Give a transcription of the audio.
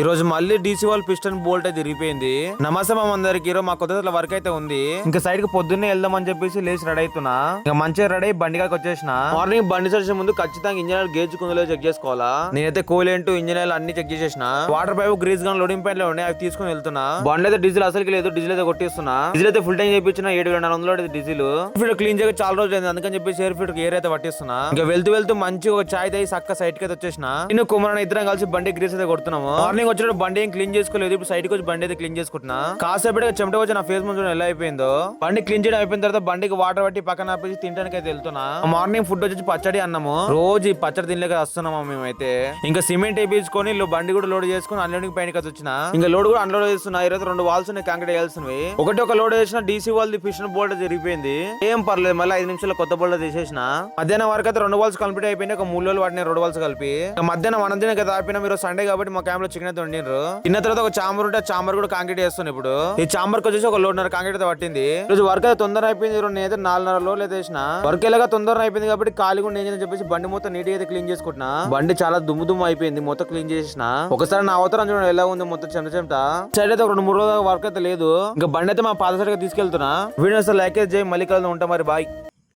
ఈ రోజు మళ్ళీ డీసీ వాళ్ళు పిస్టన్ బోల్ట్ అయితే తిరిగిపోయింది. నమస్తే అందరికి ఈరోజు మా కొత్త వర్క్ అయితే ఉంది. ఇంకా సైడ్కి పొద్దున్నే వెళ్దామని చెప్పేసి లేచి రెడీ అవుతున్నా. ఇంకా మంచిగా రెడీ అయ్యి బండికి వచ్చేసిన. మార్నింగ్ బండి చేసే ముందు ఖచ్చితంగా ఇంజనీర్ గేజ్ కుందులో చెక్ చేసుకోవాలా? నేనైతే కూలెంట్ ఇంజనీర్ అన్ని చెక్ చేసేసిన. Water pipe grease gun loading పైన ఉన్నాయి అవి తీసుకుని వెళ్తున్నా. బండి అయితే డీజిల్ అసలు లేదు డీజిల్ అయితే కొట్టిస్తున్నా. డీజిల్ అయితే ఫుల్ టైం చేయించిన ఏడు వేల నాలుగు వందలు డీజిల్. ఫిల్టర్ క్లీన్ చేయక చాలా రోజులు అయింది అందుకని చెప్పేసి ఎయిర్ ఫిల్టర్ ఎయిర్ అయితే పట్టిస్తున్నా. ఇంకా వెళ్తూ వెళ్తూ మంచి ఒక చాయ్ తాగి సక్క సైడ్కి అయితే వచ్చేసిన. నేను కుమారన్ ఇద్దరం కలిసి బండి గ్రీజ్ అయితే కొడుతున్నాము. మార్నింగ్ వచ్చినప్పుడు బండి ఏం క్లీన్ చేసుకోలేదు. ఇప్పుడు సైడ్కి వచ్చి బండి అయితే క్లీన్ చేసుకుంటున్నా. కాసేపటిగా చెమట వచ్చి నా ఫేస్ ముందు ఎలా అయిపోయిందో. బండి క్లీన్ చేయడం అయిపోయిన తర్వాత బండికి వాటర్ పట్టి పక్కన ఆపేసి తినడానికి అయితే వెళ్తున్నా. మార్నింగ్ ఫుడ్ వచ్చి పచ్చడి అన్నాము. రోజు ఈ పచ్చడి తినలేక వస్తున్నాము మేమైతే. ఇంకా సిమెంట్ వేయించుకొని ఇల్లు బండి కూడా లోడ్ చేసుకుని అన్లోడింగ్ పైన కదా వచ్చిన. ఇంకా లోడ్ కూడా అన్లోడ్ చేస్తున్నా. ఈరోజు రెండు వాల్స్ ఉన్నాయి కాంక్రీట్ వేయాల్సినవి. ఒకటి ఒక లోడ్ చేసిన డీసీ వాల్ ఫిషన్ బోల్ట్ జరిగిపోయింది ఏం పర్లేదు మళ్ళీ ఐదు నిమిషాలు కొత్త బోల్ట్ తీసేసిన. మధ్యాహ్నం వరకు అయితే రెండు వాల్స్ కంప్లీట్ అయిపోయింది ఒక మూడు రోజులు వాటిని రెండు వాల్స్ కలిపి. మధ్యాహ్నం మనం కదా ఆపిన మీరు సండే కాబట్టి మా క్యాంప్లో చికెన్ అయితే వండినారు తిన్న తర్వాత ఒక చాంబర్ ఉంటే చాంబర్ కూడా కాంక్రీట్ చేస్తాను ఇప్పుడు. ఈ చాంబర్ వచ్చేసి ఒక లోడ్నర కాంక్రీట్ అయితే పట్టింది. రోజు వర్క్ అయితే తొందర అయిపోయింది రెండు నేనైతే నాలుగున్నర లోడ్లు అయితే వేసిన. వర్క్ ఎలాగా తొందర అయిపోయింది కాబట్టి ఖాళీ కూడా నేను చెప్పేసి బండి మొత్తం నీట్ అయితే క్లీన్ చేసుకుంటున్నా. బండి చాలా దుమ్ము దుమ్ము అయిపోయింది మొత్తం క్లీన్ చేసిన ఒకసారి నా అవతరం చూడండి ఎలా ఉంది మొత్తం చెమట చెమట. సైడ్ అయితే ఒక రెండు మూడు రోజుల వర్క్ అయితే లేదు. ఇంకా బండి అయితే మా పాత సైడ్ తీసుకెళ్తున్నా. వీడియో లైక్ చేయి మళ్ళీ కలుద్దాం ఉంటా మరి బాయ్.